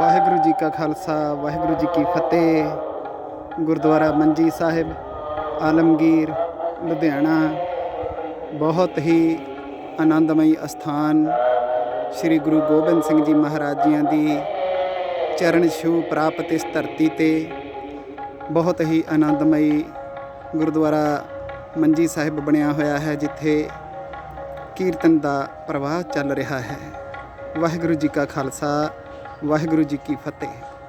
ਵਾਹਿਗੁਰੂ ਜੀ ਕਾ ਖਾਲਸਾ, ਵਾਹਿਗੁਰੂ ਜੀ ਕੀ ਫਤਿਹ। ਗੁਰਦੁਆਰਾ ਮੰਜੀ ਸਾਹਿਬ, ਆਲਮਗੀਰ, ਲੁਧਿਆਣਾ। ਬਹੁਤ ਹੀ ਆਨੰਦਮਈ ਅਸਥਾਨ ਸ੍ਰੀ ਗੁਰੂ ਗੋਬਿੰਦ ਸਿੰਘ ਜੀ ਮਹਾਰਾਜ ਜੀਆਂ ਦੀ ਚਰਨ ਛੂਹ ਪ੍ਰਾਪਤ ਇਸ ਧਰਤੀ ਤੇ। ਬਹੁਤ ਹੀ ਆਨੰਦਮਈ ਗੁਰਦੁਆਰਾ ਮੰਜੀ ਸਾਹਿਬ ਬਣਿਆ ਹੋਇਆ ਹੈ, ਜਿੱਥੇ ਕੀਰਤਨ ਦਾ ਪ੍ਰਵਾਹ ਚੱਲ ਰਿਹਾ ਹੈ। ਵਾਹਿਗੁਰੂ ਜੀ ਕਾ ਖਾਲਸਾ, ਵਾਹਿਗੁਰੂ ਜੀ ਕੀ ਫਤਿਹ।